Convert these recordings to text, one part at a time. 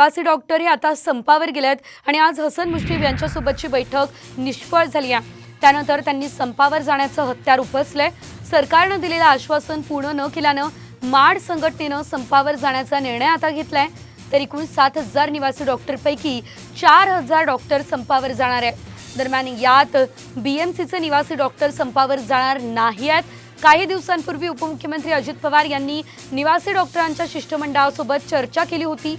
निवासी डॉक्टर हे आता संपावर गेले आहेत आणि आज हसन मुश्रीफ यांच्यासोबतची बैठक निष्फळ झाली आहे. त्यानंतर त्यांनी संपावर जाण्याचं हत्यार उपसलंय सरकारनं दिलेलं आश्वासन पूर्ण न केल्यानं माड संघटनेनं संपावर जाण्याचा निर्णय आता घेतलाय. तर एकूण सात हजार निवासी डॉक्टरपैकी चार हजार डॉक्टर संपावर जाणार आहे दरम्यान यात बीएमसीचे निवासी डॉक्टर संपावर जाणार नाही आहेत. काही दिवसांपूर्वी उपमुख्यमंत्री अजित पवार यांनी निवासी डॉक्टरांच्या शिष्टमंडळासोबत चर्चा केली होती.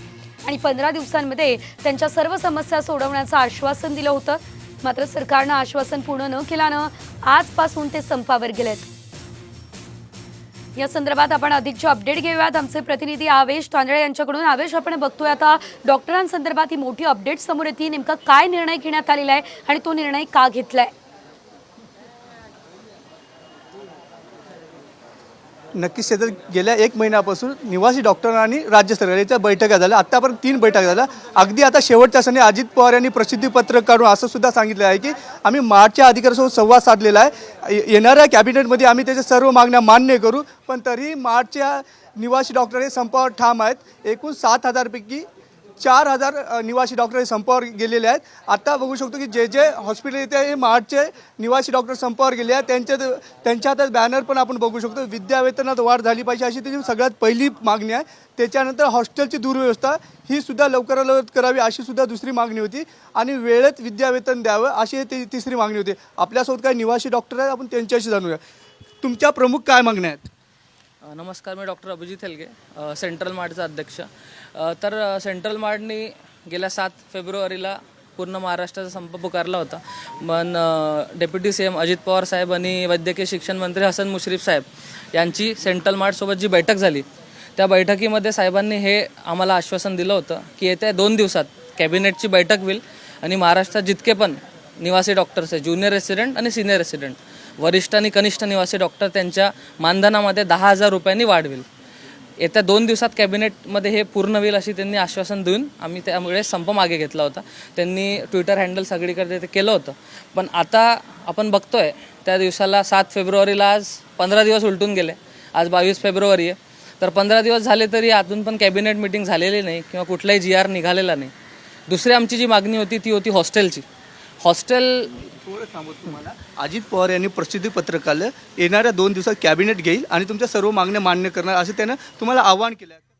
आणि पंधरा दिवसांमध्ये त्यांच्या सर्व समस्या सोडवण्याचं आश्वासन दिलं होतं. मात्र सरकारनं आश्वासन पूर्ण न केल्यानं आजपासून ते संपावर गेलेत. या संदर्भात आपण अधिकचे अपडेट घेऊयात. आमचे प्रतिनिधी आवेश तांदळे यांच्याकडून. आवेश आपण बघतोय आता डॉक्टरांसंदर्भात ही मोठी अपडेट समोर येते. नेमका काय निर्णय घेण्यात आलेला आहे आणि तो निर्णय का घेतलाय? नक्कीच शेतात गेल्या एक महिन्यापासून निवासी डॉक्टरांनी राज्य सरकारच्या बैठका झाल्या. आत्तापर्यंत तीन बैठका झाल्या. अगदी आता शेवटच्या सणी अजित पवार यांनी प्रसिद्धीपत्रक काढून असं सुद्धा सांगितलं आहे की आम्ही मार्चच्या अधिकाऱ्यासोबत संवाद साधलेला आहे. येणाऱ्या कॅबिनेटमध्ये आम्ही त्याच्या सर्व मागण्या मान्य करू. पण तरीही मार्चच्या निवासी डॉक्टर हे संपावर ठाम आहेत. एकूण सात हजारपैकी चार हजार निवासी डॉक्टर हे संपावर गेलेले आहेत. आत्ता बघू शकतो की जे जे हॉस्पिटल येते हे निवासी डॉक्टर संपावर गेले आहेत. त्यांच्यात त्यांच्यातच बॅनर पण आपण बघू शकतो. विद्यावेतनात वाढ झाली पाहिजे अशी त्याची सगळ्यात पहिली मागणी आहे. त्याच्यानंतर हॉस्टेलची दुर्व्यवस्था ही सुद्धा लवकरात लवकर करावी अशी सुद्धा दुसरी मागणी होती. आणि वेळेत विद्यावेतन द्यावं अशी ती तिसरी मागणी होती. आपल्यासोबत काही निवासी डॉक्टर आहेत आपण त्यांच्याशी जाणूया. तुमच्या प्रमुख काय मागण्या आहेत? नमस्कार मी डॉक्टर अभिजित हेलगे सेंट्रल मार्टचा अध्यक्ष. तर सेंट्रल मार्टनी गेल्या सात फेब्रुवारीला पूर्ण महाराष्ट्राचा संप पुकारला होता. पण deputy C M Ajit Pawar साहेब आणि वैद्यकीय शिक्षण मंत्री हसन मुश्रीफ साहेब यांची सेंट्रल मार्टसोबत जी बैठक झाली त्या बैठकीमध्ये साहेबांनी हे आम्हाला आश्वासन दिलं होतं की येत्या दोन दिवसात कॅबिनेटची बैठक होईल आणि महाराष्ट्रात जितके पण निवासी डॉक्टर्स आहे ज्युनियर रेसिडेंट आणि सिनियर रेसिडेंट वरिष्ठ आणि कनिष्ठ निवासी डॉक्टर त्यांच्या मानधनामध्ये दहा हजार रुपयांनी वाढवेल येत्या दोन दिवसात कॅबिनेटमध्ये हे पूर्ण होईल अशी त्यांनी आश्वासन देऊन आम्ही त्यामुळे संप मागे घेतला होता. त्यांनी ट्विटर हँडल सगळीकडे ते केलं होतं. पण आता आपण बघतोय त्या दिवसाला सात फेब्रुवारीला आज पंधरा दिवस उलटून गेले. आज बावीस फेब्रुवारी आहे. तर पंधरा दिवस झाले तरी अजून पण कॅबिनेट मिटिंग झालेली नाही किंवा कुठलाही जी आर निघालेला नाही. दुसरी आमची जी मागणी होती ती होती हॉस्टेलची. हॉस्टेल थोडं थांबवतो तुम्हाला. अजित पवार यांनी प्रसिद्धी पत्रकाला येणाऱ्या दोन दिवसात कॅबिनेट घेईल आणि तुमच्या सर्व मागण्या मान्य करणार असं त्यानं तुम्हाला आवाहन केलं